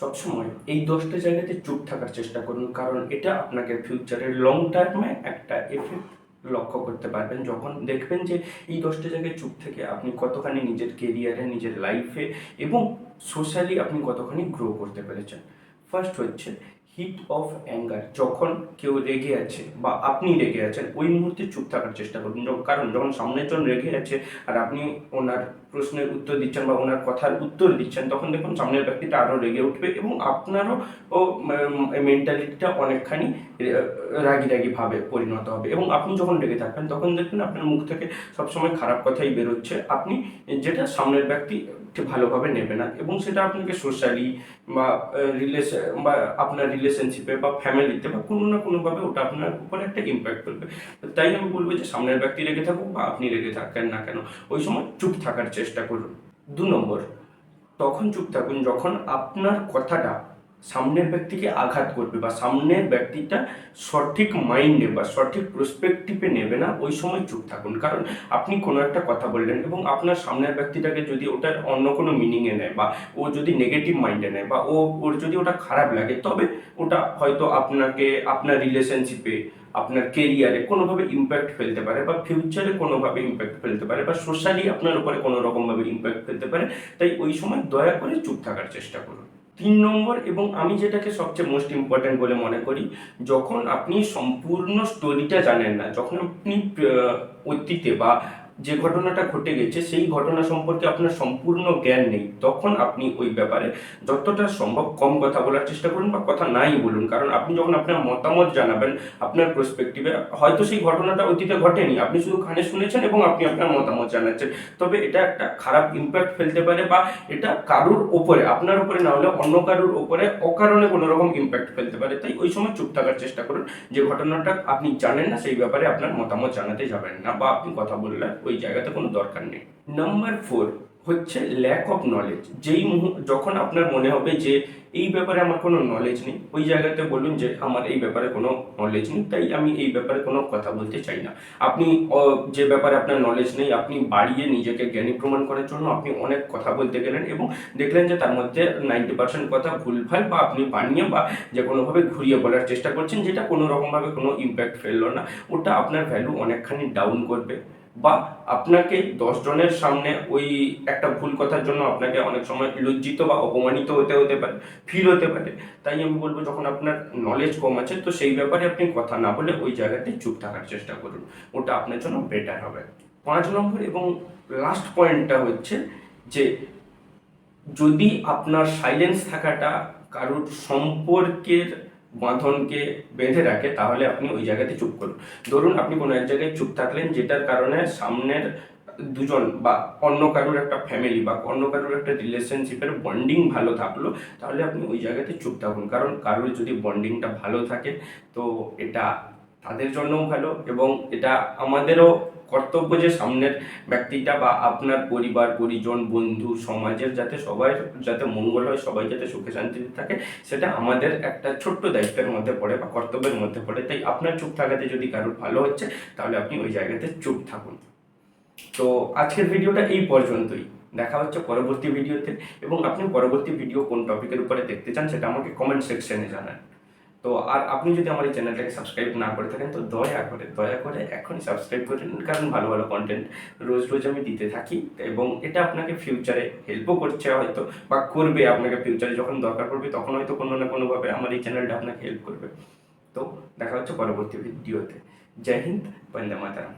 সবসময় এই দশটা জায়গাতে চুপ থাকার চেষ্টা করুন, কারণ এটা আপনাকে ফিউচারের লং টার্মে একটা এফেক্ট লক্ষ্য করতে পারবেন। যখন দেখবেন যে এই দশটা জায়গায় চুপ থেকে আপনি কতখানি নিজের কেরিয়ারে নিজের লাইফে এবং সোশ্যালি আপনি কতখানি গ্রো করতে পেরেছেন। ফার্স্ট হচ্ছে হিট অফ অ্যাঙ্গার যখন কেউ রেগে আছে বা আপনি রেগে আছেন, ওই মুহূর্তে চুপ থাকার চেষ্টা করুন। কারণ যখন সামনের জন রেগে আছে আর আপনি ওনার প্রশ্নের উত্তর দিচ্ছেন বা ওনার কথার উত্তর দিচ্ছেন, তখন দেখুন সামনের ব্যক্তিটা আরও রেগে উঠবে এবং আপনারও ও মেন্টালিটিটা অনেকখানি রাগি রাগি ভাবে পরিণত হবে। এবং আপনি যখন রেগে থাকবেন, তখন দেখবেন আপনার মুখ থেকে সবসময় খারাপ কথাই বেরোচ্ছে। আপনি যেটা সামনের ব্যক্তি ভালোভাবে নেবে না। এবং সেটা আপনাকে সোশ্যালি বা রিলেশন বা আপনার রিলেশনশিপে বা ফ্যামিলিতে বা কোনো না কোনোভাবে ওটা আপনার উপরে একটা ইম্প্যাক্ট করবে। তাই আমি বলব যে সামনের ব্যক্তি রেগে থাকুক বা আপনি রেগে থাকেন না কেন, ওই সময় চুপ থাকার চেষ্টা করুন। দু নম্বর, তখন চুপ থাকুন যখন আপনার কথাটা সামনের ব্যক্তিকে আঘাত করবে বা সামনের ব্যক্তিটা সঠিক মাইন্ডে বা সঠিক প্রসপেক্টিভে নেবে না, ওই সময় চুপ থাকুন। কারণ আপনি কোনো একটা কথা বললেন এবং আপনার সামনের ব্যক্তিটাকে যদি ওটার অন্য কোনো মিনিংয়ে নেয় বা ও যদি নেগেটিভ মাইন্ডে নেয় বা ও, ওর যদি ওটা খারাপ লাগে, তবে ওটা হয়তো আপনাকে, আপনার রিলেশনশিপে আপনার কেরিয়ারে কোনোভাবে ইম্প্যাক্ট ফেলতে পারে বা ফিউচারে কোনোভাবে ইম্প্যাক্ট ফেলতে পারে বা সোশ্যালি আপনার উপরে কোনো রকমভাবে ইম্প্যাক্ট ফেলতে পারে। তাই ওই সময় দয়া করে চুপ থাকার চেষ্টা করুন। তিন নম্বর এবং আমি যেটাকে সবচেয়ে মোস্ট ইম্পর্ট্যান্ট বলে মনে করি, যখন আপনি সম্পূর্ণ স্টোরিটা জানেন না, যখন আপনি অতীতে বা যে ঘটনাটা ঘটে গেছে, সেই ঘটনা সম্পর্কে আপনার সম্পূর্ণ জ্ঞান নেই। তখন আপনি ওই ব্যাপারে যতটা সম্ভব কম কথা বলার চেষ্টা করুন বা কথা নাই বলুন। কারণ আপনি যখন আপনার মতামত জানাবেন, আপনার প্রসপেক্টিভে হয়তো সেই ঘটনাটা অতীতে ঘটেনি। আপনি শুধু খানে শুনেছেন এবং আপনি আপনার মতামত জানাচ্ছেন। তবে এটা একটা খারাপ ইম্প্যাক্ট ফেলতে পারে বা এটা কারুর ওপরে আপনার উপরে না হলে অন্য কারুর ওপরে অকারণে কোনো রকম ইম্প্যাক্ট ফেলতে পারে। তাই ওই সময় চুপ থাকার চেষ্টা করুন। যে ঘটনাটা আপনি জানেন না, সেই ব্যাপারে আপনার মতামত জানাতে যাবেন না বা আপনি কথা বললেন ওই জায়গাতে কোনো দরকার নেই। নাম্বার ফোর হচ্ছে ল্যাক অফ নলেজ যেই যখন আপনার মনে হবে যে এই ব্যাপারে আমার কোনো নলেজ নেই, ওই জায়গাতে বলুন যে আমার এই ব্যাপারে কোনো নলেজ নেই, তাই আমি এই ব্যাপারে কোনো কথা বলতে চাই না। আপনি যে ব্যাপারে আপনার নলেজ নেই, আপনি বাড়িয়ে নিজেকে জ্ঞানী প্রমাণ করার জন্য আপনি অনেক কথা বলতে গেলেন এবং দেখলেন যে তার মধ্যে নাইনটি পার্সেন্ট কথা ভুলভাল বা আপনি বানিয়ে বা যে কোনোভাবে ঘুরিয়ে বলার চেষ্টা করছেন, যেটা কোনো রকমভাবে কোনো ইম্প্যাক্ট ফেলল না। ওটা আপনার ভ্যালু অনেকখানি ডাউন করবে। বা আপনাকে দশ জনের সামনে ওই একটা ভুল কথার জন্য আপনাকে অনেক সময় লজ্জিত বা অপমানিত হতে হতে পারে ফিল হতে পারে। তাই আমি বলব যখন আপনার নলেজ কম আছে, তো সেই ব্যাপারে আপনি কথা না বলে ওই জায়গাতে চুপ থাকার চেষ্টা করুন। ওটা আপনার জন্য বেটার হবে। পাঁচ নম্বর এবং লাস্ট পয়েন্টটা হচ্ছে যে, যদি আপনার সাইলেন্স থাকাটা কারোর সম্পর্কের বাঁধনকে বেঁধে রাখে, তাহলে আপনি ওই জায়গাতে চুপ করুন। ধরুন আপনি কোনো এক জায়গায় চুপ থাকলেন, যেটার কারণে সামনের দুজন বা অন্য কারোর একটা ফ্যামিলি বা অন্য কারোর একটা রিলেশনশিপের বন্ডিং ভালো থাকল, তাহলে আপনি ওই জায়গাতে চুপ থাকুন। কারণ কারোর যদি বন্ডিংটা ভালো থাকে, তো এটা তাদের জন্যও ভালো এবং এটা আমাদেরও কর্তব্য যে সামনের ব্যক্তিটা বা আপনার পরিবার, পরিজন, বন্ধু, সমাজের যাতে সবাই যাতে মঙ্গল হয়, সবাই যাতে সুখে শান্তিতে থাকে, সেটা আমাদের একটা ছোট্ট দায়িত্বের মধ্যে পড়ে বা কর্তব্যের মধ্যে পড়ে। তাই আপনার চুপ থাকাতে যদি কারোর ভালো হচ্ছে, তাহলে আপনি ওই জায়গাতে চুপ থাকুন। তো আজকের ভিডিওটা এই পর্যন্তই। দেখা হচ্ছে পরবর্তী ভিডিওতে। এবং আপনি পরবর্তী ভিডিও কোন টপিকের উপরে দেখতে চান, সেটা আমাকে কমেন্ট সেকশনে জানান। তো আর আপনি যদি আমার এই চ্যানেলটাকে সাবস্ক্রাইব না করে থাকেন, তো দয়া করে দয়া করে এখনই সাবস্ক্রাইব করে নিন, কারণ ভালো ভালো কন্টেন্ট রোজ রোজ আমি দিতে থাকি। এবং এটা আপনাকে ফিউচারে হেল্পও করছে হয়তো, বা করবে আপনাকে ফিউচারে যখন দরকার পড়বে, তখন হয়তো কোনো না কোনোভাবে আমার এই চ্যানেলটা আপনাকে হেল্প করবে। তো দেখা হচ্ছে পরবর্তী ভিডিওতে জয় হিন্দ, বন্দে মাতারাম।